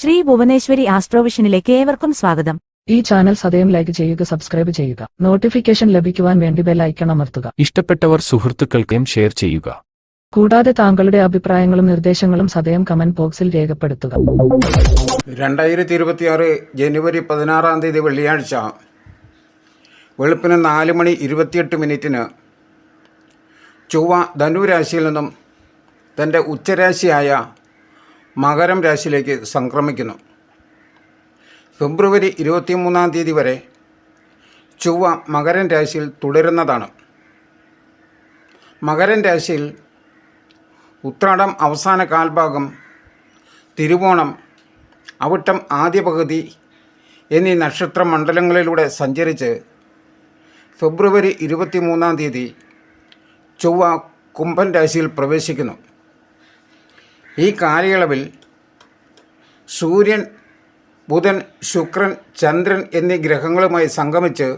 ശ്രീ ഭുവനേശ്വരി ആസ്ട്രോവിഷനിലേക്ക് ഏവർക്കും സ്വാഗതം. ഈ ചാനൽ സദയം ലൈക്ക് ചെയ്യുക സബ്സ്ക്രൈബ് ചെയ്യുക. നോട്ടിഫിക്കേഷൻ ലഭിക്കുവാൻ വേണ്ടി ബെൽ ഐക്കൺ അമർത്തുക. ഇഷ്ടപ്പെട്ടവർ സുഹൃത്തുക്കൾക്കും ഷെയർ ചെയ്യുക. കൂടാതെ താങ്കളുടെ അഭിപ്രായങ്ങളും നിർദ്ദേശങ്ങളും സദയം കമന്റ് ബോക്സിൽ രേഖപ്പെടുത്തുക. രണ്ടായിരത്തി ഇരുപത്തിയാറ് ജനുവരി പതിനാറാം തീയതി വെള്ളിയാഴ്ച വെളുപ്പിന് നാല് മണി ഇരുപത്തിയെട്ട് മിനിറ്റിന് ചൊവ്വ ധനുരാശിയിൽ നിന്നും തന്റെ ഉച്ചരാശിയായ മകരം രാശിയിലേക്ക് സംക്രമിക്കുന്നു. ഫെബ്രുവരി ഇരുപത്തിമൂന്നാം തീയതി വരെ ചൊവ്വ മകരൻ രാശിയിൽ തുടരുന്നതാണ്. മകരൻ രാശിയിൽ ഉത്രാടം അവസാന കാൽഭാഗം തിരുവോണം അവിട്ടം ആദ്യ പകുതി എന്നീ നക്ഷത്ര മണ്ഡലങ്ങളിലൂടെ സഞ്ചരിച്ച് ഫെബ്രുവരി ഇരുപത്തിമൂന്നാം തീയതി ചൊവ്വ കുംഭൻ രാശിയിൽ പ്രവേശിക്കുന്നു. ഈ കാലയളവിൽ സൂര്യൻ ബുധൻ ശുക്രൻ ചന്ദ്രൻ എന്നീ ഗ്രഹങ്ങളുമായി സംഗമിച്ച്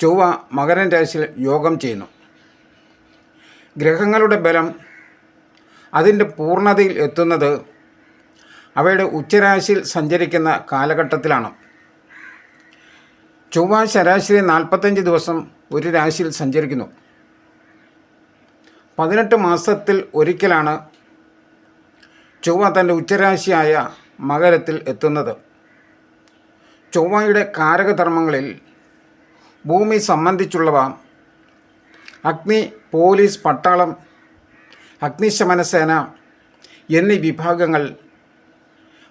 ചൊവ്വ മകരൻ രാശിയിൽ യോഗം ചെയ്യുന്നു. ഗ്രഹങ്ങളുടെ ബലം അതിന്റെ പൂർണതയിൽ എത്തുന്നത് അവയുടെ ഉച്ചരാശിയിൽ സഞ്ചരിക്കുന്ന കാലഘട്ടത്തിലാണ്. ചൊവ്വ ശരാശരി നാൽപ്പത്തഞ്ച് ദിവസം ഒരു രാശിയിൽ സഞ്ചരിക്കുന്നു. പതിനെട്ട് മാസത്തിൽ ഒരിക്കലാണ് ചൊവ്വ തന്റെ ഉച്ചരാശിയായ മകരത്തിൽ എത്തുന്നത്. ചൊവ്വയുടെ കാരകധർമ്മങ്ങളിൽ ഭൂമി സംബന്ധിച്ചുള്ളവ അഗ്നി പോലീസ് പട്ടാളം അഗ്നിശമനസേന എന്നീ വിഭാഗങ്ങൾ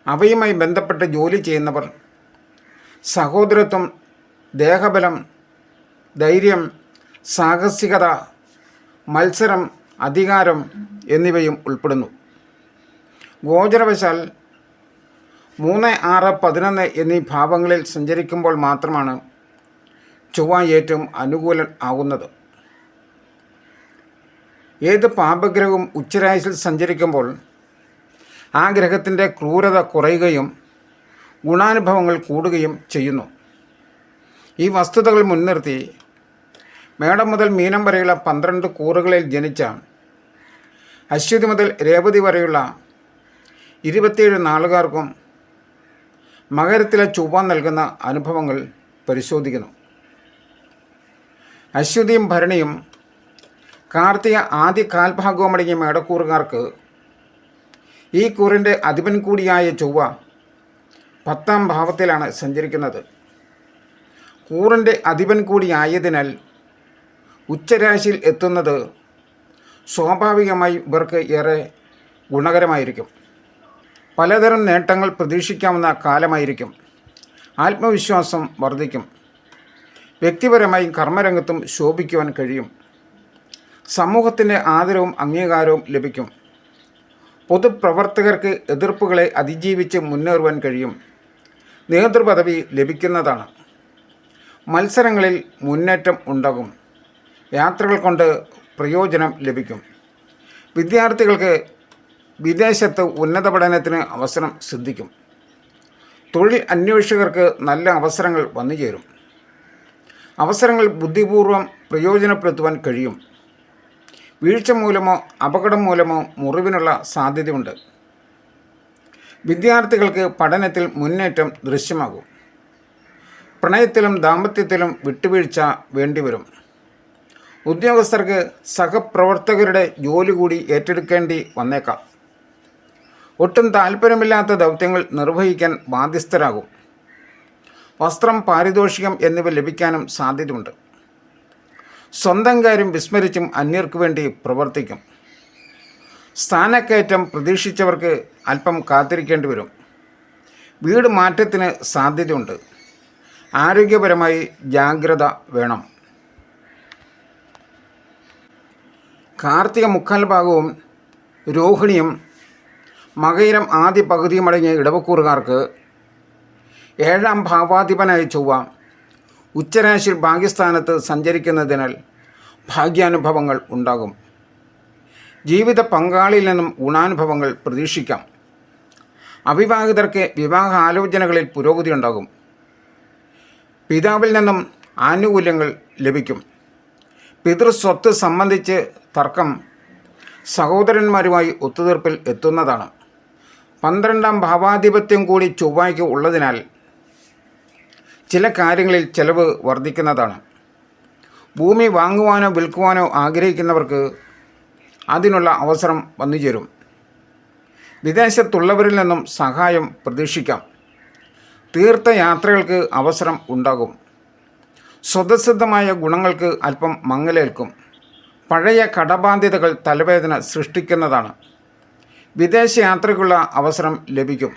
അവയുമായി ബന്ധപ്പെട്ട് ജോലി ചെയ്യുന്നവർ സഹോദരത്വം ദേഹബലം ധൈര്യം സാഹസികത മത്സരം അധികാരം എന്നിവയും ഉൾപ്പെടുന്നു. ഗോചരവശാൽ മൂന്ന് ആറ് പതിനൊന്ന് എന്നീ ഭാവങ്ങളിൽ സഞ്ചരിക്കുമ്പോൾ മാത്രമാണ് ചൊവ്വ ഏറ്റവും അനുകൂലൻ ആകുന്നത്. ഏത് പാപഗ്രഹവും ഉച്ചരായുസിൽ സഞ്ചരിക്കുമ്പോൾ ആ ഗ്രഹത്തിന്റെ ക്രൂരത കുറയുകയും ഗുണാനുഭവങ്ങൾ കൂടുകയും ചെയ്യുന്നു. ഈ വസ്തുതകൾ മുൻനിർത്തി മേടം മുതൽ മീനം വരെയുള്ള പന്ത്രണ്ട് കൂറുകളിൽ ജനിച്ച അശ്വതി മുതൽ രേവതി വരെയുള്ള ഇരുപത്തിയേഴ് നാളുകാർക്കും മകരത്തിലെ ചൊവ്വ നൽകുന്ന അനുഭവങ്ങൾ പരിശോധിക്കുന്നു. അശ്വതിയും ഭരണിയും കാർത്തിക ആദ്യ കാൽഭാഗവുമടങ്ങിയ മേടക്കൂറുകാർക്ക് ഈ കൂറിന്റെ അധിപൻ കൂടിയായ ചൊവ്വ പത്താം ഭാവത്തിലാണ് സഞ്ചരിക്കുന്നത്. കൂറിന്റെ അധിപൻ കൂടിയായതിനാൽ ഉച്ചരാശിയിൽ എത്തുന്നത് സ്വാഭാവികമായി ഇവർക്ക് ഏറെ ഗുണകരമായിരിക്കും. പലതരം നേട്ടങ്ങൾ പ്രതീക്ഷിക്കാവുന്ന കാലമായിരിക്കും. ആത്മവിശ്വാസം വർദ്ധിക്കും. വ്യക്തിപരമായും കർമ്മരംഗത്തും ശോഭിക്കുവാൻ കഴിയും. സമൂഹത്തിന്റെ ആദരവും അംഗീകാരവും ലഭിക്കും. പൊതുപ്രവർത്തകർക്ക് എതിർപ്പുകളെ അതിജീവിച്ച് മുന്നേറുവാൻ കഴിയും. നേതൃപദവി ലഭിക്കുന്നതാണ്. മത്സരങ്ങളിൽ മുന്നേറ്റം ഉണ്ടാകും. യാത്രകൾ കൊണ്ട് പ്രയോജനം ലഭിക്കും. വിദ്യാർത്ഥികൾക്ക് വിദേശത്ത് ഉന്നത പഠനത്തിന് അവസരം സിദ്ധിക്കും. തൊഴിൽ അന്വേഷകർക്ക് നല്ല അവസരങ്ങൾ വന്നു ചേരും. അവസരങ്ങൾ ബുദ്ധിപൂർവം പ്രയോജനപ്പെടുത്തുവാൻ കഴിയും. വീഴ്ച മൂലമോ അപകടം മൂലമോ മുറിവിനുള്ള സാധ്യതയുണ്ട്. വിദ്യാർത്ഥികൾക്ക് പഠനത്തിൽ മുന്നേറ്റം ദൃശ്യമാകും. പ്രണയത്തിലും ദാമ്പത്യത്തിലും വിട്ടുവീഴ്ച വേണ്ടിവരും. ഉദ്യോഗസ്ഥർക്ക് സഹപ്രവർത്തകരുടെ ജോലി കൂടി ഏറ്റെടുക്കേണ്ടി വന്നേക്കാം. ഒട്ടും താല്പര്യമില്ലാത്ത ദൗത്യങ്ങൾ നിർവഹിക്കാൻ ബാധ്യസ്ഥരാകും. വസ്ത്രം പാരിതോഷികം എന്നിവ ലഭിക്കാനും സാധ്യതയുണ്ട്. സ്വന്തം കാര്യം വിസ്മരിച്ചും അന്യർക്കു വേണ്ടി പ്രവർത്തിക്കും. സ്ഥാനക്കയറ്റം പ്രതീക്ഷിച്ചവർക്ക് അല്പം കാത്തിരിക്കേണ്ടി വരും. വീട് മാറ്റത്തിന് സാധ്യതയുണ്ട്. ആരോഗ്യപരമായി ജാഗ്രത വേണം. കാർത്തിക മുക്കാൽ ഭാഗവും രോഹിണിയും മകയിരം ആദ്യ പകുതിയുമടങ്ങിയ ഇടവക്കൂറുകാർക്ക് ഏഴാം ഭാവാധിപനായി ചൊവ്വ ഉച്ചരാശിയിൽ ഭാഗ്യസ്ഥാനത്ത് സഞ്ചരിക്കുന്നതിനാൽ ഭാഗ്യാനുഭവങ്ങൾ ഉണ്ടാകും. ജീവിത പങ്കാളിയിൽ നിന്നും ഗുണാനുഭവങ്ങൾ പ്രതീക്ഷിക്കാം. അവിവാഹിതർക്ക് വിവാഹ ആലോചനകളിൽ പുരോഗതി ഉണ്ടാകും. പിതാവിൽ നിന്നും ആനുകൂല്യങ്ങൾ ലഭിക്കും. പിതൃസ്വത്ത് സംബന്ധിച്ച് തർക്കം സഹോദരന്മാരുമായി ഒത്തുതീർപ്പിൽ എത്തുന്നതാണ്. പന്ത്രണ്ടാം ഭാവാധിപത്യം കൂടി ചൊവ്വായ്ക്ക് ഉള്ളതിനാൽ ചില കാര്യങ്ങളിൽ ചെലവ് വർദ്ധിക്കുന്നതാണ്. ഭൂമി വാങ്ങുവാനോ വിൽക്കുവാനോ ആഗ്രഹിക്കുന്നവർക്ക് അതിനുള്ള അവസരം വന്നു ചേരും. വിദേശത്തുള്ളവരിൽ നിന്നും സഹായം പ്രതീക്ഷിക്കാം. തീർത്ഥയാത്രകൾക്ക് അവസരം ഉണ്ടാകും. സ്വതസിദ്ധമായ ഗുണങ്ങൾക്ക് അല്പം മങ്ങലേൽക്കും. പഴയ കടബാധ്യതകൾ തലവേദന സൃഷ്ടിക്കുന്നതാണ്. വിദേശയാത്രയ്ക്കുള്ള അവസരം ലഭിക്കും.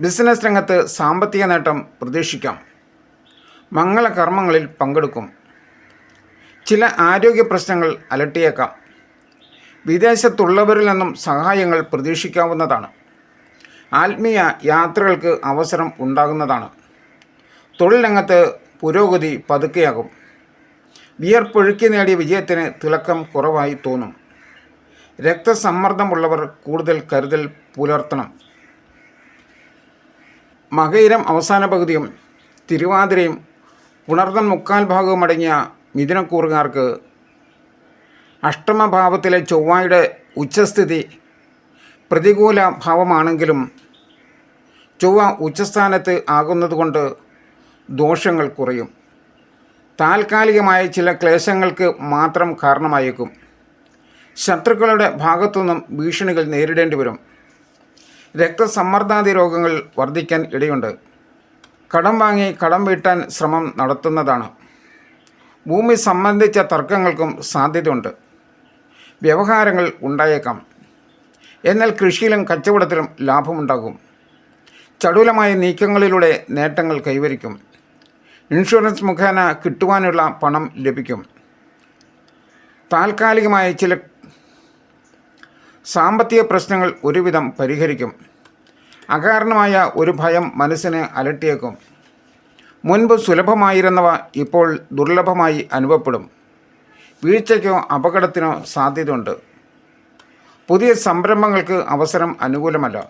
ബിസിനസ് രംഗത്ത് സാമ്പത്തിക നേട്ടം പ്രതീക്ഷിക്കാം. മംഗളകർമ്മങ്ങളിൽ പങ്കെടുക്കും. ചില ആരോഗ്യ പ്രശ്നങ്ങൾ അലട്ടിയേക്കാം. വിദേശത്തുള്ളവരിൽ നിന്നും സഹായങ്ങൾ പ്രതീക്ഷിക്കാവുന്നതാണ്. ആത്മീയ യാത്രകൾക്ക് അവസരം ഉണ്ടാകുന്നതാണ്. തൊഴിൽ രംഗത്ത് പുരോഗതി പതുക്കെയാകും. വിയർപ്പൊഴുക്കി നേടിയ വിജയത്തിന് തിളക്കം കുറവായി തോന്നും. രക്തസമ്മർദ്ദമുള്ളവർ കൂടുതൽ കരുതൽ പുലർത്തണം. മകയിരം അവസാന പകുതിയും തിരുവാതിരയും ഉണർന്നൻ മുക്കാൽ ഭാഗവും അടങ്ങിയ മിഥുനക്കൂറുകാർക്ക് അഷ്ടമഭാവത്തിലെ ചൊവ്വായുടെ ഉച്ചസ്ഥിതി പ്രതികൂല ഭാവമാണെങ്കിലും ചൊവ്വ ഉച്ചസ്ഥാനത്ത് ആകുന്നതുകൊണ്ട് ദോഷങ്ങൾ കുറയും. താൽക്കാലികമായ ചില ക്ലേശങ്ങൾക്ക് മാത്രം കാരണമായേക്കും. ശത്രുക്കളുടെ ഭാഗത്തുനിന്നും ഭീഷണികൾ നേരിടേണ്ടി വരും. രക്തസമ്മർദ്ദാദി രോഗങ്ങൾ വർദ്ധിക്കാൻ ഇടയുണ്ട്. കടം വാങ്ങി കടം വീട്ടാൻ ശ്രമം നടത്തുന്നതാണ്. ഭൂമി സംബന്ധിച്ച തർക്കങ്ങൾക്കും സാധ്യതയുണ്ട്. വ്യവഹാരങ്ങൾ ഉണ്ടായേക്കാം. എന്നാൽ കൃഷിയിലും കച്ചവടത്തിലും ലാഭമുണ്ടാകും. ചടുലമായ നീക്കങ്ങളിലൂടെ നേട്ടങ്ങൾ കൈവരിക്കും. ഇൻഷുറൻസ് മുഖേന കിട്ടുവാനുള്ള പണം ലഭിക്കും. താൽക്കാലികമായ ചില സാമ്പത്തിക പ്രശ്നങ്ങൾ ഒരുവിധം പരിഹരിക്കും. അകാരണമായ ഒരു ഭയം മനസ്സിന് അലട്ടിയേക്കും. മുൻപ് സുലഭമായിരുന്നവ ഇപ്പോൾ ദുർലഭമായി അനുഭവപ്പെടും. വീഴ്ചയ്ക്കോ അപകടത്തിനോ സാധ്യതയുണ്ട്. പുതിയ സംരംഭങ്ങൾക്ക് അവസരം അനുകൂലമല്ല.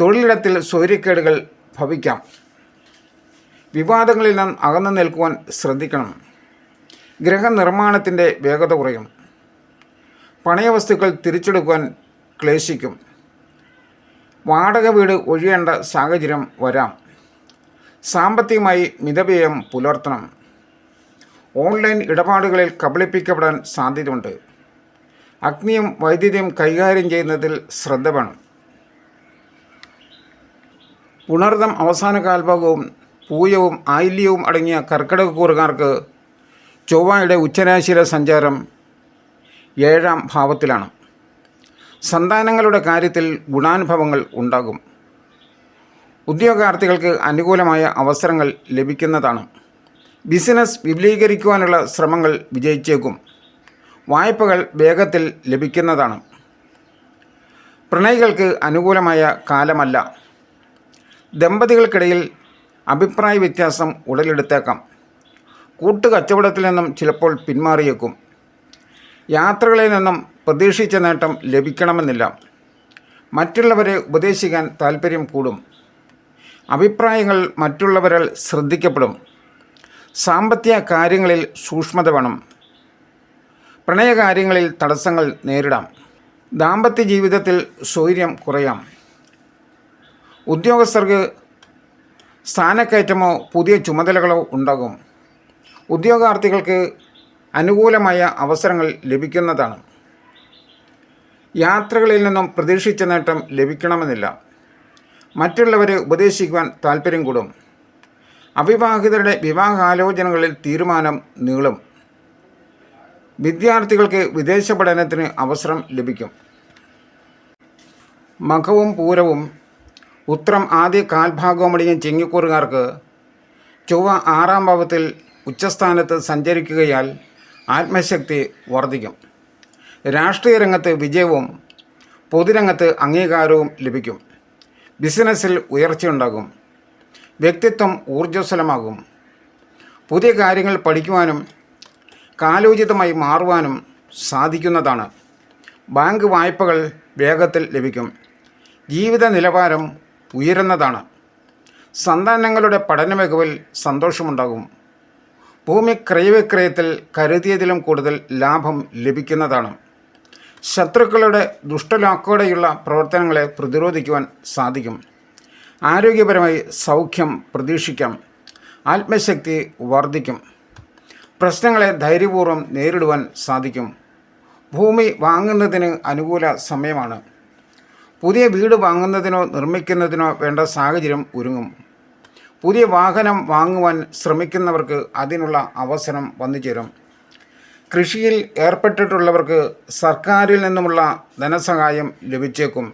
തൊഴിലിടത്തിൽ സ്വൈര്യക്കേടുകൾ ഭവിക്കാം. വിവാദങ്ങളിൽ നാം അകന്നു നിൽക്കുവാൻ ശ്രദ്ധിക്കണം. ഗ്രഹനിർമ്മാണത്തിന്റെ വേഗത കുറയും. പണയവസ്തുക്കൾ തിരിച്ചെടുക്കുവാൻ ക്ലേശിക്കും. വാടക വീട് ഒഴിയേണ്ട സാഹചര്യം വരാം. സാമ്പത്തികമായി മിതവ്യയം പുലർത്തണം. ഓൺലൈൻ ഇടപാടുകളിൽ കബളിപ്പിക്കപ്പെടാൻ സാധ്യതയുണ്ട്. അഗ്നിയും വൈദ്യുതിയും കൈകാര്യം ചെയ്യുന്നതിൽ ശ്രദ്ധ വേണം. പുണർദം അവസാന കാൽഭാഗവും പൂയവും ആയില്യവും അടങ്ങിയ കർക്കിടക കൂറുകാർക്ക് ചൊവ്വയുടെ ഉച്ചരാശിയിലെ സഞ്ചാരം ഏഴാം ഭാവത്തിലാണ്. സന്താനങ്ങളുടെ കാര്യത്തിൽ ഗുണാനുഭവങ്ങൾ ഉണ്ടാകും. ഉദ്യോഗാർത്ഥികൾക്ക് അനുകൂലമായ അവസരങ്ങൾ ലഭിക്കുന്നതാണ്. ബിസിനസ് വിപുലീകരിക്കുവാനുള്ള ശ്രമങ്ങൾ വിജയിച്ചേക്കും. വായ്പകൾ വേഗത്തിൽ ലഭിക്കുന്നതാണ്. പ്രണയികൾക്ക് അനുകൂലമായ കാലമല്ല. ദമ്പതികൾക്കിടയിൽ അഭിപ്രായ വ്യത്യാസം ഉടലെടുത്തേക്കാം. കൂട്ടുകച്ചവടത്തിൽ നിന്നും ചിലപ്പോൾ പിന്മാറിയേക്കും. യാത്രകളിൽ നിന്നും പ്രതീക്ഷിച്ച നേട്ടം ലഭിക്കണമെന്നില്ല. മറ്റുള്ളവരെ ഉപദേശിക്കാൻ താല്പര്യം കൂടും. അഭിപ്രായങ്ങൾ മറ്റുള്ളവരാൽ ശ്രദ്ധിക്കപ്പെടും. സാമ്പത്തിക കാര്യങ്ങളിൽ സൂക്ഷ്മത വേണം. പ്രണയകാര്യങ്ങളിൽ തടസ്സങ്ങൾ നേരിടാം. ദാമ്പത്യ ജീവിതത്തിൽ സ്വൈര്യം കുറയാം. ഉദ്യോഗസ്ഥർക്ക് സ്ഥാനക്കയറ്റമോ പുതിയ ചുമതലകളോ ഉണ്ടാകും. ഉദ്യോഗാർത്ഥികൾക്ക് അനുകൂലമായ അവസരങ്ങൾ ലഭിക്കുന്നതാണ്. യാത്രകളിൽ നിന്നും പ്രതീക്ഷിച്ച നേട്ടം ലഭിക്കണമെന്നില്ല. മറ്റുള്ളവരെ ഉപദേശിക്കുവാൻ താല്പര്യം കൂടും. അവിവാഹിതരുടെ വിവാഹാലോചനകളിൽ തീരുമാനം നീളും. വിദ്യാർത്ഥികൾക്ക് വിദേശ പഠനത്തിന് അവസരം ലഭിക്കും. മഖവും പൂരവും ഉത്രം ആദ്യ കാൽഭാഗവുമടിഞ്ഞ ചെങ്ങിക്കൂറുകാർക്ക് ചൊവ്വ ആറാം ഭാവത്തിൽ ഉച്ചസ്ഥാനത്ത് സഞ്ചരിക്കുകയാൽ ആത്മശക്തി വർദ്ധിക്കും രാഷ്ട്രീയ രംഗത്ത് വിജയവും പൊതുരംഗത്ത് അംഗീകാരവും ലഭിക്കും. ബിസിനസ്സിൽ ഉയർച്ചയുണ്ടാകും വ്യക്തിത്വം ഊർജസ്വലമാകും. പുതിയ കാര്യങ്ങൾ പഠിക്കുവാനും കാലോചിതമായി മാറുവാനും സാധിക്കുന്നതാണ്. ബാങ്ക് വായ്പകൾ വേഗത്തിൽ ലഭിക്കും. ജീവിത നിലവാരം ഉയരുന്നതാണ്. സന്താനങ്ങളുടെ പഠന മികവിൽ സന്തോഷമുണ്ടാകും. ഭൂമി ക്രയവിക്രയത്തിൽ കരുതിയതിലും കൂടുതൽ ലാഭം ലഭിക്കുന്നതാണ്. ശത്രുക്കളുടെ ദുഷ്ടലാക്കോടെയുള്ള പ്രവർത്തനങ്ങളെ പ്രതിരോധിക്കുവാൻ സാധിക്കും. ആരോഗ്യപരമായി സൗഖ്യം പ്രതീക്ഷിക്കാം. ആത്മശക്തി വർദ്ധിക്കും. പ്രശ്നങ്ങളെ ധൈര്യപൂർവം നേരിടുവാൻ സാധിക്കും. ഭൂമി വാങ്ങുന്നതിന് അനുകൂല സമയമാണ്. പുതിയ വീട് വാങ്ങുന്നതിനോ നിർമ്മിക്കുന്നതിനോ വേണ്ട സാഹചര്യം ഒരുങ്ങും. പുതിയ വാഹനം വാങ്ങുവാൻ ശ്രമിക്കുന്നവർക്ക് അതിനുള്ള അവസരം വന്നു ചേരും കൃഷിയിൽ ഏർപ്പെട്ടിട്ടുള്ളവർക്ക് സർക്കാരിൽ നിന്നുമുള്ള ധനസഹായം ലഭിച്ചേക്കും.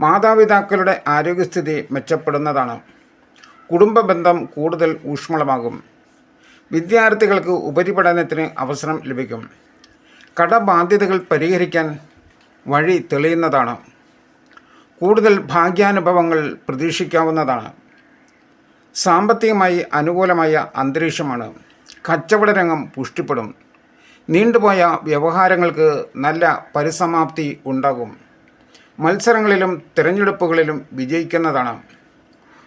മാതാപിതാക്കളുടെ ആരോഗ്യസ്ഥിതി മെച്ചപ്പെടുന്നതാണ്. കുടുംബ ബന്ധം കൂടുതൽ ഊഷ്മളമാകും. വിദ്യാർത്ഥികൾക്ക് ഉപരിപഠനത്തിന് അവസരം ലഭിക്കും. കടബാധ്യതകൾ പരിഹരിക്കാൻ വഴി തെളിയുന്നതാണ്. കൂടുതൽ ഭാഗ്യാനുഭവങ്ങൾ പ്രതീക്ഷിക്കാവുന്നതാണ്. സാമ്പത്തികമായി അനുകൂലമായ അന്തരീക്ഷമാണ്. കച്ചവട രംഗം പുഷ്ടിപ്പെടും. നീണ്ടുപോയ വ്യവഹാരങ്ങൾക്ക് നല്ല പരിസമാപ്തി ഉണ്ടാകും. മത്സരങ്ങളിലും തിരഞ്ഞെടുപ്പുകളിലും വിജയിക്കുന്നതാണ്.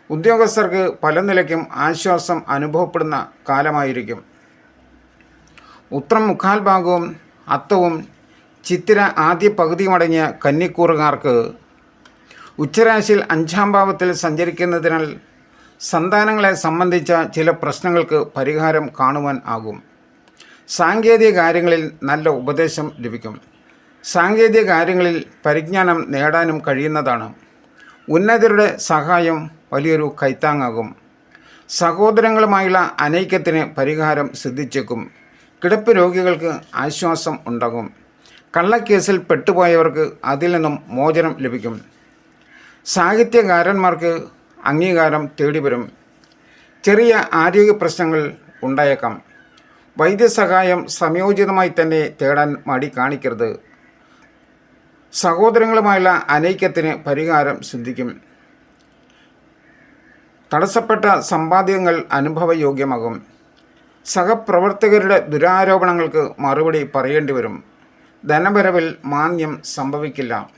ഉദ്യോഗസ്ഥർക്ക് പല നിലയ്ക്കും ആശ്വാസം അനുഭവപ്പെടുന്ന കാലമായിരിക്കും. ഉത്രം മുക്കാൽ ഭാഗവും അത്തവും ചിത്തിര ആദ്യ പകുതിയുമടങ്ങിയ കന്നിക്കൂറുകാർക്ക് ഉച്ചരാശിയിൽ അഞ്ചാം ഭാവത്തിൽ സഞ്ചരിക്കുന്നതിനാൽ സന്താനങ്ങളെ സംബന്ധിച്ച ചില പ്രശ്നങ്ങൾക്ക് പരിഹാരം കാണുവാൻ ആകും. സാങ്കേതിക കാര്യങ്ങളിൽ നല്ല ഉപദേശം ലഭിക്കും. സാങ്കേതിക കാര്യങ്ങളിൽ പരിജ്ഞാനം നേടാനും കഴിയുന്നതാണ്. ഉന്നതരുടെ സഹായം വലിയൊരു കൈത്താങ്ങാകും. സഹോദരങ്ങളുമായുള്ള അനൈക്യത്തിന് പരിഹാരം സിദ്ധിച്ചേക്കും. കിടപ്പ് രോഗികൾക്ക് ആശ്വാസം ഉണ്ടാകും. കള്ളക്കേസിൽ പെട്ടുപോയവർക്ക് അതിൽ നിന്നും മോചനം ലഭിക്കും. സാഹിത്യകാരന്മാർക്ക് അംഗീകാരം തേടിവരും. ചെറിയ ആരോഗ്യ പ്രശ്നങ്ങൾ ഉണ്ടായേക്കാം. വൈദ്യസഹായം സംയോജിതമായി തന്നെ തേടാൻ മടി കാണിക്കരുത്. സഹോദരങ്ങളുമായുള്ള അനൈക്യത്തിന് പരിഹാരം സിദ്ധിക്കും. തടസ്സപ്പെട്ട സമ്പാദ്യങ്ങൾ അനുഭവയോഗ്യമാകും. സഹപ്രവർത്തകരുടെ ദുരാരോപണങ്ങൾക്ക് മറുപടി പറയേണ്ടി വരും. ധനവരവിൽ മാന്യം സംഭവിക്കില്ല.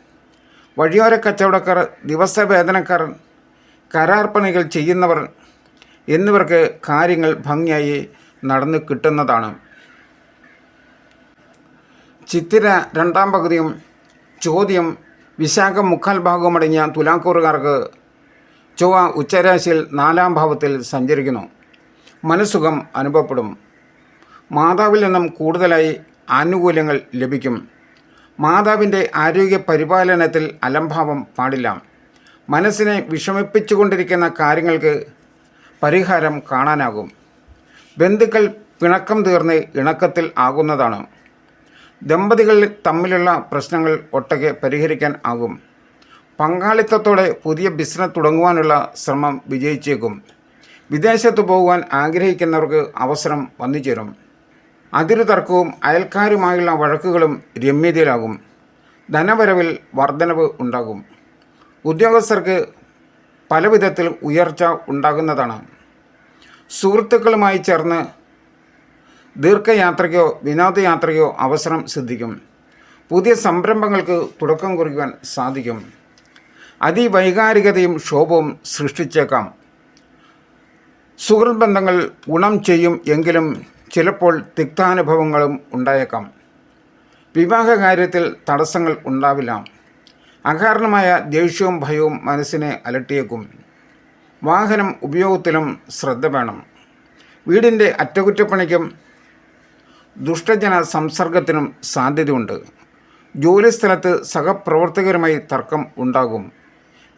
വഴിയോര കച്ചവടക്കാർ ദിവസവേതനക്കാർ കരാർപ്പണികൾ ചെയ്യുന്നവർ എന്നിവർക്ക് കാര്യങ്ങൾ ഭംഗിയായി നടന്നു കിട്ടുന്നതാണ്. ചിത്തിര രണ്ടാം പകുതിയും ചോദ്യം വിശാഖ മുക്കാൽ ഭാഗവുമടങ്ങിയ തുലാക്കൂറുകാർക്ക് ചൊവ്വ ഉച്ചരാശിയിൽ നാലാം ഭാവത്തിൽ സഞ്ചരിക്കുന്നു. മനസ്സുഖം അനുഭവപ്പെടും. മാതാവിൽ നിന്നും കൂടുതലായി ആനുകൂല്യങ്ങൾ ലഭിക്കും. മാതാവിന്റെ ആരോഗ്യ പരിപാലനത്തിൽ അലംഭാവം പാടില്ല. മനസ്സിനെ വിഷമിപ്പിച്ചുകൊണ്ടിരിക്കുന്ന കാര്യങ്ങൾക്ക് പരിഹാരം കാണാനാകും. ബന്ധുക്കൾ പിണക്കം തീർന്ന് ഇണക്കത്തിൽ ആകുന്നതാണ്. ദമ്പതികൾ തമ്മിലുള്ള പ്രശ്നങ്ങൾ ഒട്ടകെ പരിഹരിക്കാൻ ആകും. പങ്കാളിത്തത്തോടെ പുതിയ ബിസിനസ് തുടങ്ങുവാനുള്ള ശ്രമം വിജയിച്ചേക്കും. വിദേശത്ത് പോകുവാൻ ആഗ്രഹിക്കുന്നവർക്ക് അവസരം വന്നു ചേരും അതിരു തർക്കവും അയൽക്കാരുമായുള്ള വഴക്കുകളും രമ്യതയിലാകും. ധനവരവിൽ വർധനവ് ഉണ്ടാകും. ഉദ്യോഗസ്ഥർക്ക് പല വിധത്തിൽ ഉയർച്ച ഉണ്ടാകുന്നതാണ്. സുഹൃത്തുക്കളുമായി ചേർന്ന് ദീർഘയാത്രയ്ക്കോ വിനോദയാത്രയ്ക്കോ അവസരം സിദ്ധിക്കും. പുതിയ സംരംഭങ്ങൾക്ക് തുടക്കം കുറിക്കുവാൻ സാധിക്കും. അതിവൈകാരികതയും ക്ഷോഭവും സൃഷ്ടിച്ചേക്കാം. സുഹൃത് ബന്ധങ്ങൾ ഗുണം ചെയ്യും എങ്കിലും ചിലപ്പോൾ തിക്താനുഭവങ്ങളും ഉണ്ടായേക്കാം. വിവാഹ കാര്യത്തിൽ തടസ്സങ്ങൾ ഉണ്ടാവില്ല. അകാരണമായ ദേഷ്യവും ഭയവും മനസ്സിനെ അലട്ടിയേക്കും. വാഹനം ഉപയോഗത്തിലും ശ്രദ്ധ വേണം. വീടിന്റെ അറ്റകുറ്റപ്പണിക്കും ദുഷ്ടജന സംസർഗത്തിനും സാധ്യതയുണ്ട്. ജോലിസ്ഥലത്ത് സഹപ്രവർത്തകരുമായി തർക്കം ഉണ്ടാകും.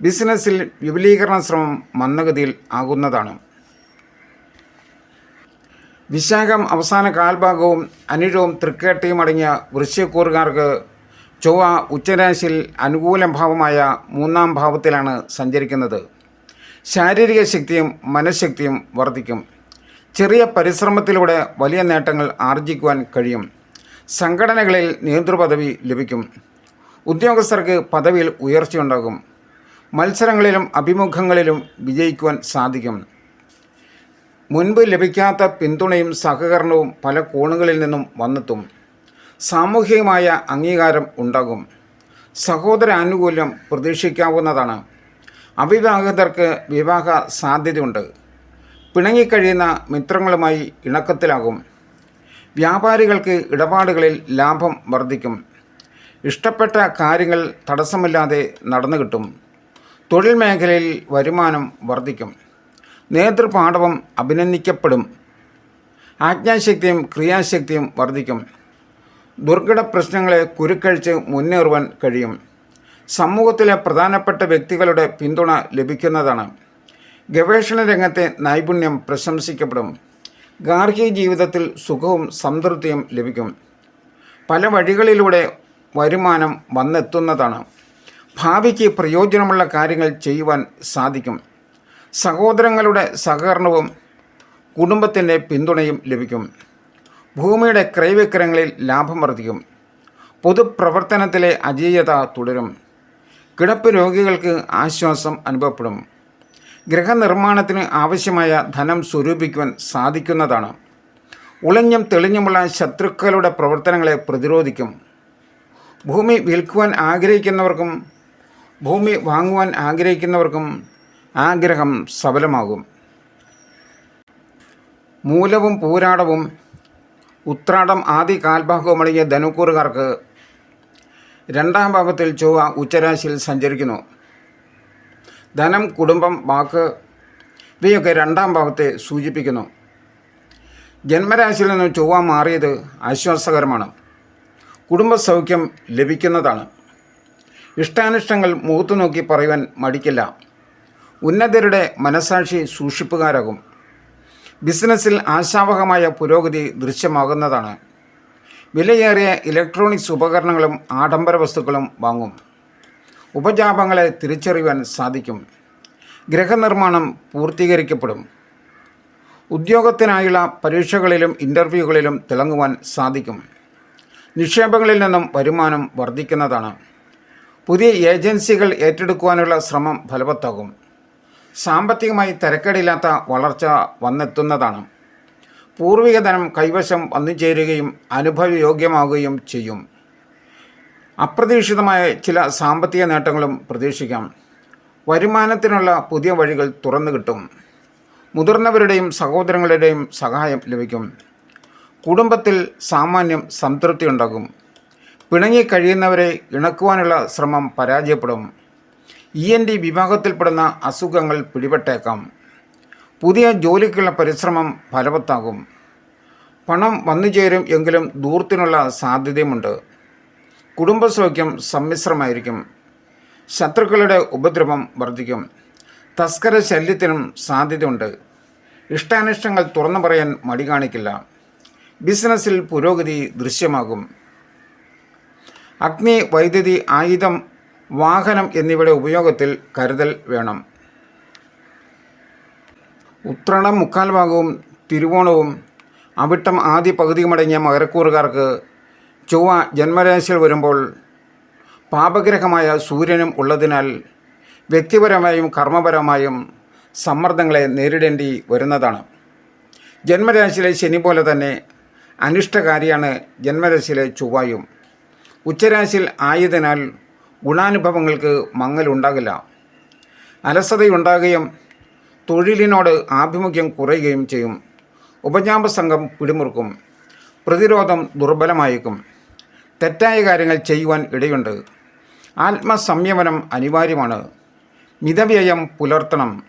ബിസിനസ്സിൽ വിപുലീകരണ ശ്രമം മന്ദഗതിയിൽ ആകുന്നതാണ്. വിശാഖം അവസാന കാൽഭാഗവും അനിഴവും തൃക്കേട്ടയും അടങ്ങിയ വൃശ്യക്കൂറുകാർക്ക് ചൊവ്വ ഉച്ചരാശിയിൽ അനുകൂല ഭാവമായ മൂന്നാം ഭാവത്തിലാണ് സഞ്ചരിക്കുന്നത്. ശാരീരിക ശക്തിയും മനഃശക്തിയും വർദ്ധിക്കും. ചെറിയ പരിശ്രമത്തിലൂടെ വലിയ നേട്ടങ്ങൾ ആർജിക്കുവാൻ കഴിയും. സംഘടനകളിൽ നേതൃപദവി ലഭിക്കും. ഉദ്യോഗസ്ഥർക്ക് പദവിയിൽ ഉയർച്ചയുണ്ടാകും. മത്സരങ്ങളിലും അഭിമുഖങ്ങളിലും വിജയിക്കുവാൻ സാധിക്കും. മുൻപ് ലഭിക്കാത്ത പിന്തുണയും സഹകരണവും പല കോണുകളിൽ നിന്നും വന്നെത്തും. സാമൂഹികമായ അംഗീകാരം ഉണ്ടാകും. സഹോദര ആനുകൂല്യം പ്രതീക്ഷിക്കാവുന്നതാണ്. അവിവാഹിതർക്ക് വിവാഹ സാധ്യതയുണ്ട്. പിണങ്ങിക്കഴിയുന്ന മിത്രങ്ങളുമായി ഇണക്കത്തിലാകും. വ്യാപാരികൾക്ക് ഇടപാടുകളിൽ ലാഭം വർദ്ധിക്കും. ഇഷ്ടപ്പെട്ട കാര്യങ്ങൾ തടസ്സമില്ലാതെ നടന്നു കിട്ടും. തൊഴിൽ മേഖലയിൽ വരുമാനം വർദ്ധിക്കും. നേതൃപാഠവം അഭിനന്ദിക്കപ്പെടും. ആജ്ഞാശക്തിയും ക്രിയാശക്തിയും വർദ്ധിക്കും. ദുർഘട പ്രശ്നങ്ങളെ കുരുക്കഴിച്ച് മുന്നേറുവാൻ കഴിയും. സമൂഹത്തിലെ പ്രധാനപ്പെട്ട വ്യക്തികളുടെ പിന്തുണ ലഭിക്കുന്നതാണ്. ഗവേഷണ രംഗത്തെ നൈപുണ്യം പ്രശംസിക്കപ്പെടും. ഗാർഹിക ജീവിതത്തിൽ സുഖവും സംതൃപ്തിയും ലഭിക്കും. പല വഴികളിലൂടെ വരുമാനം വന്നെത്തുന്നതാണ്. ഭാവിക്ക് പ്രയോജനമുള്ള കാര്യങ്ങൾ ചെയ്യുവാൻ സാധിക്കും. സഹോദരങ്ങളുടെ സഹകരണവും കുടുംബത്തിന്റെ പിന്തുണയും ലഭിക്കും. ഭൂമിയുടെ ക്രയവിക്രയങ്ങളിൽ ലാഭം വർദ്ധിക്കും പൊതുപ്രവർത്തനത്തിലെ അജീയത തുടരും. കിടപ്പ് രോഗികൾക്ക് ആശ്വാസം അനുഭവപ്പെടും. ഗൃഹനിർമ്മാണത്തിന് ആവശ്യമായ ധനം സ്വരൂപിക്കുവാൻ സാധിക്കുന്നതാണ്. ഉളഞ്ഞും തെളിഞ്ഞുമുള്ള ശത്രുക്കളുടെ പ്രവർത്തനങ്ങളെ പ്രതിരോധിക്കും. ഭൂമി വിൽക്കുവാൻ ആഗ്രഹിക്കുന്നവർക്കും ഭൂമി വാങ്ങുവാൻ ആഗ്രഹിക്കുന്നവർക്കും ആഗ്രഹം സഫലമാകും. മൂലവും പൂരാടവും ഉത്രാടം ആദ്യ കാൽഭാഗവും അടങ്ങിയ ധനുക്കൂറുകാർക്ക് രണ്ടാം ഭാഗത്തിൽ ചൊവ്വ ഉച്ചരാശിയിൽ സഞ്ചരിക്കുന്നു. ധനം കുടുംബം വാക്ക് ഇവയൊക്കെ രണ്ടാം ഭാവത്തെ സൂചിപ്പിക്കുന്നു. ജന്മരാശിയിൽ നിന്നും ചൊവ്വ മാറിയത് ആശ്വാസകരമാണ്. കുടുംബസൗഖ്യം ലഭിക്കുന്നതാണ്. ഇഷ്ടാനിഷ്ടങ്ങൾ മുഖത്തു നോക്കി പറയുവാൻ മടിക്കില്ല. ഉന്നതരുടെ മനസാക്ഷി സൂക്ഷിപ്പുകാരാകും. ബിസിനസ്സിൽ ആശാവഹമായ പുരോഗതി ദൃശ്യമാകുന്നതാണ്. വിലയേറിയ ഇലക്ട്രോണിക്സ് ഉപകരണങ്ങളും ആഡംബര വസ്തുക്കളും വാങ്ങും. ഉപജാപങ്ങളെ തിരിച്ചറിയുവാൻ സാധിക്കും. ഗൃഹനിർമ്മാണം പൂർത്തീകരിക്കപ്പെടും. ഉദ്യോഗത്തിനായുള്ള പരീക്ഷകളിലും ഇന്റർവ്യൂകളിലും തിളങ്ങുവാൻ സാധിക്കും. നിക്ഷേപങ്ങളിൽ നിന്നും വരുമാനം വർദ്ധിക്കുന്നതാണ്. പുതിയ ഏജൻസികൾ ഏറ്റെടുക്കുവാനുള്ള ശ്രമം ഫലവത്താകും. സാമ്പത്തികമായി തിരക്കേടില്ലാത്ത വളർച്ച വന്നെത്തുന്നതാണ്. പൂർവികധനം കൈവശം വന്നു ചേരുകയും അനുഭവയോഗ്യമാവുകയും ചെയ്യും. അപ്രതീക്ഷിതമായ ചില സാമ്പത്തിക നേട്ടങ്ങളും പ്രതീക്ഷിക്കാം. വരുമാനത്തിനുള്ള പുതിയ വഴികൾ തുറന്നു കിട്ടും. മുതിർന്നവരുടെയും സഹോദരങ്ങളുടെയും സഹായം ലഭിക്കും. കുടുംബത്തിൽ സാമാന്യം സംതൃപ്തി ഉണ്ടാകും പിണങ്ങി കഴിയുന്നവരെ ഇണക്കുവാനുള്ള ശ്രമം പരാജയപ്പെടും. ഇ എൻ ഡി വിഭാഗത്തിൽപ്പെടുന്ന അസുഖങ്ങൾ പിടിപെട്ടേക്കാം. പുതിയ ജോലിക്കുള്ള പരിശ്രമം ഫലവത്താകും. പണം വന്നു ചേരും എങ്കിലും ദൂരത്തിനുള്ള സാധ്യതയുമുണ്ട്. കുടുംബസൗഖ്യം സമ്മിശ്രമായിരിക്കും. ശത്രുക്കളുടെ ഉപദ്രവം വർദ്ധിക്കും. തസ്കര ശല്യത്തിനും സാധ്യതയുണ്ട്. ഇഷ്ടാനിഷ്ടങ്ങൾ തുറന്നു പറയാൻ മടി കാണിക്കില്ല. ബിസിനസ്സിൽ പുരോഗതി ദൃശ്യമാകും. അഗ്നി വൈദ്യുതി ആയുധം വാഹനം എന്നിവയുടെ ഉപയോഗത്തിൽ കരുതൽ വേണം. ഉത്രണം മുക്കാൽ ഭാഗവും തിരുവോണവും അവിട്ടം ആദ്യ പകുതിയുമടങ്ങിയ മകരക്കൂറുകാർക്ക് ചൊവ്വ ജന്മരാശിയിൽ വരുമ്പോൾ പാപഗ്രഹമായ സൂര്യനും ഉള്ളതിനാൽ വ്യക്തിപരമായും കർമ്മപരമായും സമ്മർദ്ദങ്ങളെ നേരിടേണ്ടി വരുന്നതാണ്. ജന്മരാശിയിലെ ശനി പോലെ തന്നെ അനിഷ്ടകാരിയാണ് ജന്മരാശിയിലെ ചൊവ്വയും. ഉച്ചരാശിയിൽ ആയതിനാൽ ഗുണാനുഭവങ്ങൾക്ക് മങ്ങലുണ്ടാകില്ല. അലസതയുണ്ടാകുകയും തൊഴിലിനോട് ആഭിമുഖ്യം കുറയുകയും ചെയ്യും. ഉപജാപ സംഘം പിടിമുറുക്കും. പ്രതിരോധം ദുർബലമായേക്കും. തെറ്റായ കാര്യങ്ങൾ ചെയ്യുവാൻ ഇടയുണ്ട്. ആത്മസംയമനം അനിവാര്യമാണ്. മിതവ്യയം പുലർത്തണം.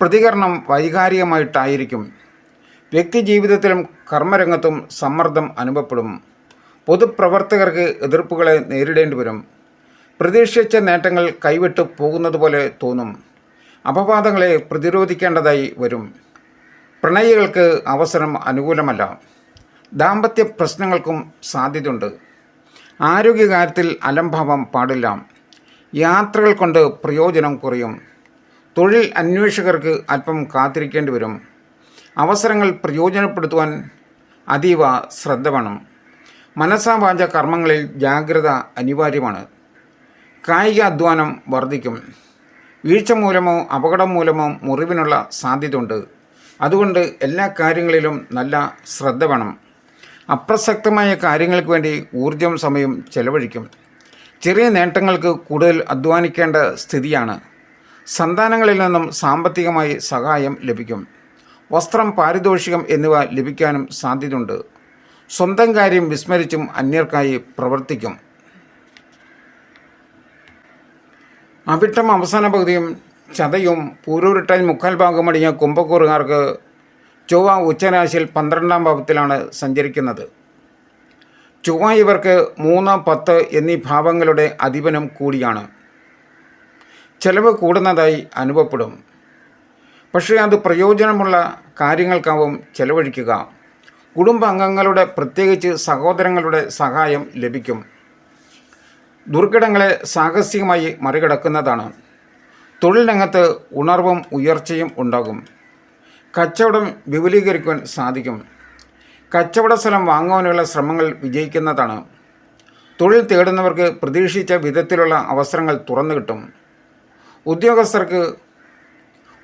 പ്രതികരണം വൈകാരികമായിട്ടായിരിക്കും. വ്യക്തിജീവിതത്തിലും കർമ്മരംഗത്തും സമ്മർദ്ദം അനുഭവപ്പെടും. പൊതുപ്രവർത്തകർക്ക് എതിർപ്പുകളെ നേരിടേണ്ടി വരും. പ്രതീക്ഷിച്ച നേട്ടങ്ങൾ കൈവിട്ടു പോകുന്നത് പോലെ തോന്നും. അപവാദങ്ങളെ പ്രതിരോധിക്കേണ്ടതായി വരും. പ്രണയികൾക്ക് അവസരം അനുകൂലമല്ല. ദാമ്പത്യ പ്രശ്നങ്ങൾക്കും സാധ്യതയുണ്ട്. ആരോഗ്യകാര്യത്തിൽ അലംഭാവം പാടില്ല. യാത്രകൾ കൊണ്ട് പ്രയോജനം കുറയും. തൊഴിൽ അന്വേഷകർക്ക് അല്പം കാത്തിരിക്കേണ്ടി വരും. അവസരങ്ങൾ പ്രയോജനപ്പെടുത്തുവാൻ അതീവ ശ്രദ്ധ വേണം. മനസ്സാവാച കർമ്മങ്ങളിൽ ജാഗ്രത അനിവാര്യമാണ്. കായിക അധ്വാനം വർദ്ധിക്കും. വീഴ്ച മൂലമോ അപകടം മൂലമോ മുറിവിനുള്ള സാധ്യത ഉണ്ട് അതുകൊണ്ട് എല്ലാ കാര്യങ്ങളിലും നല്ല ശ്രദ്ധ വേണം. അപ്രസക്തമായ കാര്യങ്ങൾക്ക് വേണ്ടി ഊർജം സമയം ചെലവഴിക്കും. ചെറിയ നേട്ടങ്ങൾക്ക് കൂടുതൽ അധ്വാനിക്കേണ്ട സ്ഥിതിയാണ്. സന്താനങ്ങളിൽ നിന്നും സാമ്പത്തികമായി സഹായം ലഭിക്കും. വസ്ത്രം പാരിതോഷികം എന്നിവ ലഭിക്കാനും സാധ്യതയുണ്ട്. സ്വന്തം കാര്യം വിസ്മരിച്ചും അന്യർക്കായി പ്രവർത്തിക്കും. അവിട്ടം അവസാന പകുതിയും ചതയും പൂരൂരിട്ടൽ മുക്കാൽ ഭാഗമടിഞ്ഞ കുംഭക്കൂറുകാർക്ക് ചൊവ്വ ഉച്ചരാശിയിൽ പന്ത്രണ്ടാം ഭാവത്തിലാണ് സഞ്ചരിക്കുന്നത്. ചൊവ്വ ഇവർക്ക് മൂന്ന് പത്ത് എന്നീ ഭാവങ്ങളുടെ അധിപനം കൂടിയാണ്. ചെലവ് കൂടുന്നതായി അനുഭവപ്പെടും. പക്ഷേ അത് പ്രയോജനമുള്ള കാര്യങ്ങൾക്കാവും ചെലവഴിക്കുക. കുടുംബാംഗങ്ങളുടെ പ്രത്യേകിച്ച് സഹോദരങ്ങളുടെ സഹായം ലഭിക്കും. ദുർഘടങ്ങളെ സാഹസികമായി മറികടക്കുന്നതാണ്. തൊഴിൽ രംഗത്ത് ഉണർവും ഉയർച്ചയും ഉണ്ടാകും. കച്ചവടം വിപുലീകരിക്കുവാൻ സാധിക്കും. കച്ചവട സ്ഥലം വാങ്ങുവാനുള്ള ശ്രമങ്ങൾ വിജയിക്കുന്നതാണ്. തൊഴിൽ തേടുന്നവർക്ക് പ്രതീക്ഷിച്ച വിധത്തിലുള്ള അവസരങ്ങൾ തുറന്നു കിട്ടും. ഉദ്യോഗസ്ഥർക്ക്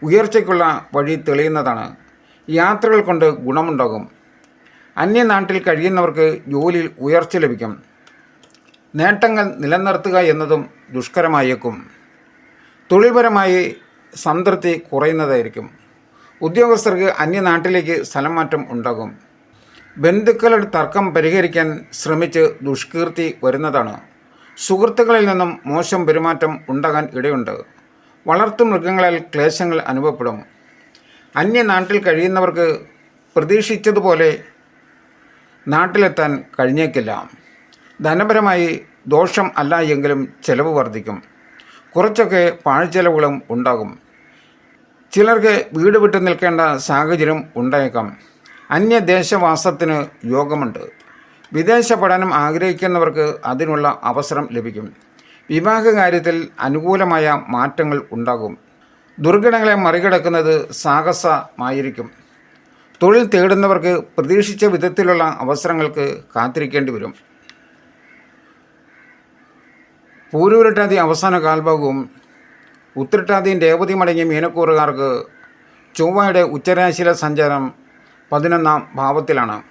ഉയർച്ചയ്ക്കുള്ള വഴി തെളിയുന്നതാണ്. യാത്രകൾ കൊണ്ട് ഗുണമുണ്ടാകും. അന്യനാട്ടിൽ കഴിയുന്നവർക്ക് ജോലിയിൽ ഉയർച്ച ലഭിക്കും. നേട്ടങ്ങൾ നിലനിർത്തുക എന്നതും ദുഷ്കരമായേക്കും. തൊഴിൽപരമായി സംതൃപ്തി കുറയുന്നതായിരിക്കും. ഉദ്യോഗസ്ഥർക്ക് അന്യനാട്ടിലേക്ക് സ്ഥലം മാറ്റം ഉണ്ടാകും. ബന്ധുക്കളുടെ തർക്കം പരിഹരിക്കാൻ ശ്രമിച്ച് ദുഷ്കീർത്തി വരുന്നതാണ്. സുഹൃത്തുക്കളിൽ നിന്നും മോശം പെരുമാറ്റം ഉണ്ടാകാൻ ഇടയുണ്ട്. വളർത്തു മൃഗങ്ങളാൽ ക്ലേശങ്ങൾ അനുഭവപ്പെടും. അന്യനാട്ടിൽ കഴിയുന്നവർക്ക് പ്രതീക്ഷിച്ചതുപോലെ നാട്ടിലെത്താൻ കഴിഞ്ഞേക്കില്ല. ധനപരമായി ദോഷം അല്ല എങ്കിലും ചെലവ് വർദ്ധിക്കും. കുറച്ചൊക്കെ പാഴ്ചെലവുകളും ഉണ്ടാകും. ചിലർക്ക് വീട് വിട്ടു നിൽക്കേണ്ട സാഹചര്യം ഉണ്ടായേക്കാം. അന്യദേശവാസത്തിന് യോഗമുണ്ട്. വിദേശ പഠനം ആഗ്രഹിക്കുന്നവർക്ക് അതിനുള്ള അവസരം ലഭിക്കും. വിവാഹ കാര്യത്തിൽ അനുകൂലമായ മാറ്റങ്ങൾ ഉണ്ടാകും. ദുർഘടങ്ങളെ മറികടക്കുന്നത് സാഹസമായിരിക്കും. തൊഴിൽ തേടുന്നവർക്ക് പ്രതീക്ഷിച്ച വിധത്തിലുള്ള അവസരങ്ങൾക്ക് കാത്തിരിക്കേണ്ടി വരും. പൂരൂരട്ടാതി അവസാന കാൽഭാഗവും ഉത്രട്ടാതിയും രേവതി മടങ്ങിയ മീനക്കൂറുകാർക്ക് ചൊവ്വയുടെ ഉച്ചരാശിയിലെ സഞ്ചാരം പതിനൊന്നാം ഭാവത്തിലാണ്.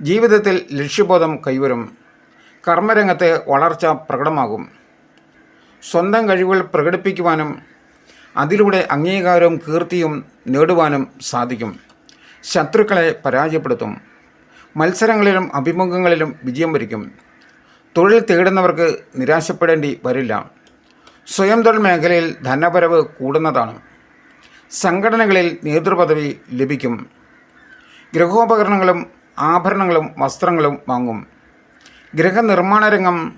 ജീവിതത്തിൽ ലക്ഷ്യബോധം കൈവരും. കർമ്മരംഗത്തെ വളർച്ച പ്രകടമാകും. സ്വന്തം കഴിവുകൾ പ്രകടിപ്പിക്കുവാനും അതിലൂടെ അംഗീകാരവും കീർത്തിയും നേടുവാനും സാധിക്കും. ശത്രുക്കളെ പരാജയപ്പെടുത്തും. മത്സരങ്ങളിലും അഭിമുഖങ്ങളിലും വിജയം വരിക്കും. തൊഴിൽ തേടുന്നവർക്ക് നിരാശപ്പെടേണ്ടി വരില്ല. സ്വയം തൊഴിൽ മേഖലയിൽ ധനവരവ് കൂടുന്നതാണ്. സംഘടനകളിൽ നേതൃപദവി ലഭിക്കും. ഗൃഹോപകരണങ്ങളും ആഭരണങ്ങളും വസ്ത്രങ്ങളും വാങ്ങും. ഗൃഹനിർമ്മാണ രംഗം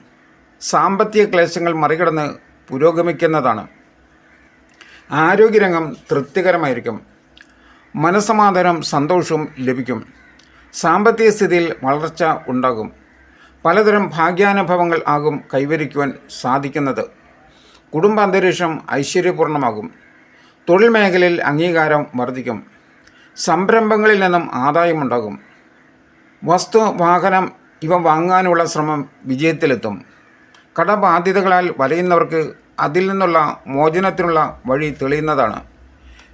സാമ്പത്തിക ക്ലേശങ്ങൾ മറികടന്ന് പുരോഗമിക്കുന്നതാണ്. ആരോഗ്യരംഗം തൃപ്തികരമായിരിക്കും. മനസമാധാനം സന്തോഷവും ലഭിക്കും. സാമ്പത്തിക സ്ഥിതിയിൽ വളർച്ച ഉണ്ടാകും. പലതരം ഭാഗ്യാനുഭവങ്ങൾ ആകും കൈവരിക്കുവാൻ സാധിക്കുന്നത്. കുടുംബാന്തരീക്ഷം ഐശ്വര്യപൂർണമാകും തൊഴിൽ മേഖലയിൽ അംഗീകാരം വർദ്ധിക്കും. സംരംഭങ്ങളിൽ നിന്നും ആദായമുണ്ടാകും. വസ്തു വാഹനം ഇവ വാങ്ങാനുള്ള ശ്രമം വിജയത്തിലെത്തും. കടബാധ്യതകളാൽ വലയുന്നവർക്ക് അതിൽ നിന്നുള്ള മോചനത്തിനുള്ള വഴി തെളിയുന്നതാണ്.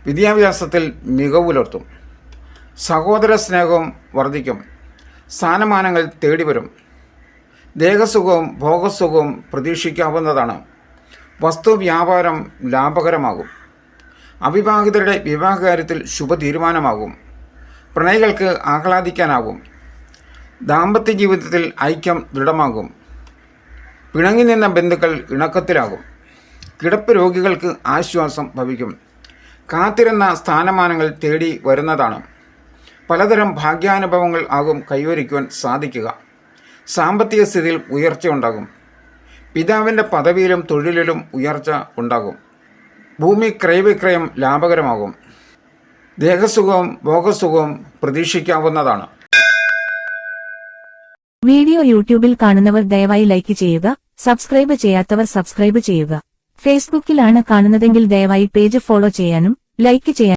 വിദ്യാഭ്യാസത്തിൽ മികവ് പുലർത്തും. സഹോദര സ്നേഹവും വർദ്ധിക്കും. സ്ഥാനമാനങ്ങൾ തേടിവരും. ദേഹസുഖവും ഭോഗസുഖവും പ്രതീക്ഷിക്കാവുന്നതാണ്. വസ്തുവ്യാപാരം ലാഭകരമാകും. അവിവാഹിതരുടെ വിവാഹകാര്യത്തിൽ ശുഭതീരുമാനമാകും. പ്രണയികൾക്ക് ആഹ്ലാദിക്കാനാകും. ദാമ്പത്യ ജീവിതത്തിൽ ഐക്യം ദൃഢമാകും. പിണങ്ങി നിന്ന ബന്ധുക്കൾ ഇണക്കത്തിലാകും. കിടപ്പ് രോഗികൾക്ക് ആശ്വാസം ഭവിക്കും. കാത്തിരുന്ന സ്ഥാനമാനങ്ങൾ തേടി വരുന്നതാണ്. പലതരം ഭാഗ്യാനുഭവങ്ങൾ ആകും കൈവരിക്കുവാൻ സാധിക്കുക. സാമ്പത്തിക സ്ഥിതിയിൽ ഉയർച്ച ഉണ്ടാകും. പിതാവിന്റെ പദവിയിലും തൊഴിലിലും ഉയർച്ച ഉണ്ടാകും. ഭൂമി ക്രയവിക്രയം ലാഭകരമാകും. ദേഹസുഖവും ഭോഗസുഖവും പ്രതീക്ഷിക്കാവുന്നതാണ്. വീഡിയോ യൂട്യൂബിൽ കാണുന്നവർ ദയവായി ലൈക്ക് ചെയ്യുക സബ്സ്ക്രൈബ് ചെയ്യാത്തവർ സബ്സ്ക്രൈബ് ചെയ്യുക. ഫേസ്ബുക്കിലാണ് കാണുന്നതെങ്കിൽ ദയവായി പേജ് ഫോളോ ചെയ്യാനും ലൈക്ക് ചെയ്യാനും